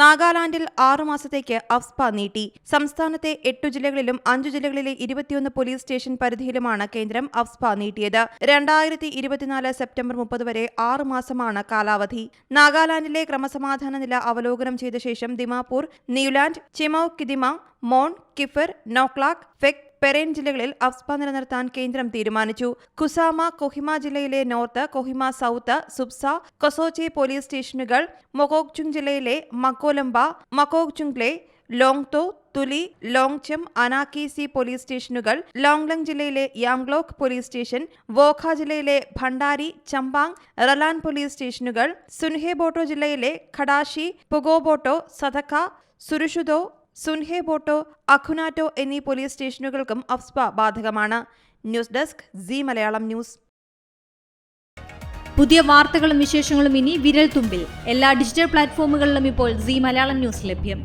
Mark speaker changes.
Speaker 1: നാഗാലാൻഡിൽ ആറു മാസത്തേക്ക് അഫ്സ്പ നീട്ടി. സംസ്ഥാനത്തെ എട്ടു ജില്ലകളിലും അഞ്ചു ജില്ലകളിലെ ഇരുപത്തിയൊന്ന് പോലീസ് സ്റ്റേഷൻ പരിധിയിലുമാണ് കേന്ദ്രം അഫ്സ്പ നീട്ടിയത്. രണ്ടായിരത്തി ഇരുപത്തിനാല് സെപ്റ്റംബർ മുപ്പത് വരെ ആറു മാസമാണ് കാലാവധി. നാഗാലാൻഡിലെ ക്രമസമാധാന നില അവലോകനം ചെയ്ത ശേഷം ദിമാപൂർ ന്യൂലാൻഡ് ചിമൌ കിദിമ മോൺ കിഫർ നോക്ലാക് ഫെക് പെറേൻ ജില്ലകളിൽ അഫ്സ്പ നിലനിർത്താൻ കേന്ദ്രം തീരുമാനിച്ചു. കുസാമ കൊഹിമ ജില്ലയിലെ north Kohima south Zubza Kezocha police സ്റ്റേഷനുകൾ മൊകോക്ചുങ് ജില്ലയിലെ മക്കോലംബ മക്കോക്ചുങ്ലെ ലോങ്തോ തുലി ലോങ്ചം അനാക്കീസി പോലീസ് സ്റ്റേഷനുകൾ ലോങ്ലങ് ജില്ലയിലെ യാംഗ്ലോക്ക് പോലീസ് സ്റ്റേഷൻ വോഖ ജില്ലയിലെ ഭണ്ഡാരി ചമ്പാങ് റലാൻ പോലീസ് സ്റ്റേഷനുകൾ സുൻഹെബോട്ടോ ജില്ലയിലെ ഖഡാഷി പുഗോബോട്ടോ സതക്ക സുരുഷുദോ സുൻഹെബോട്ടോ അഖുനാറ്റോ എന്നീ പോലീസ് സ്റ്റേഷനുകൾക്കും അഫ്സ്പ ബാധകമാണ്. News desk C Malayalam news.
Speaker 2: പുതിയ വാർത്തകളും വിശേഷങ്ങളും ഇനി വിരൽ തുമ്പിൽ എല്ലാ ഡിജിറ്റൽ പ്ലാറ്റ്ഫോമുകളിലും ഇപ്പോൾ സി മലയാളം ന്യൂസ് ലഭ്യം.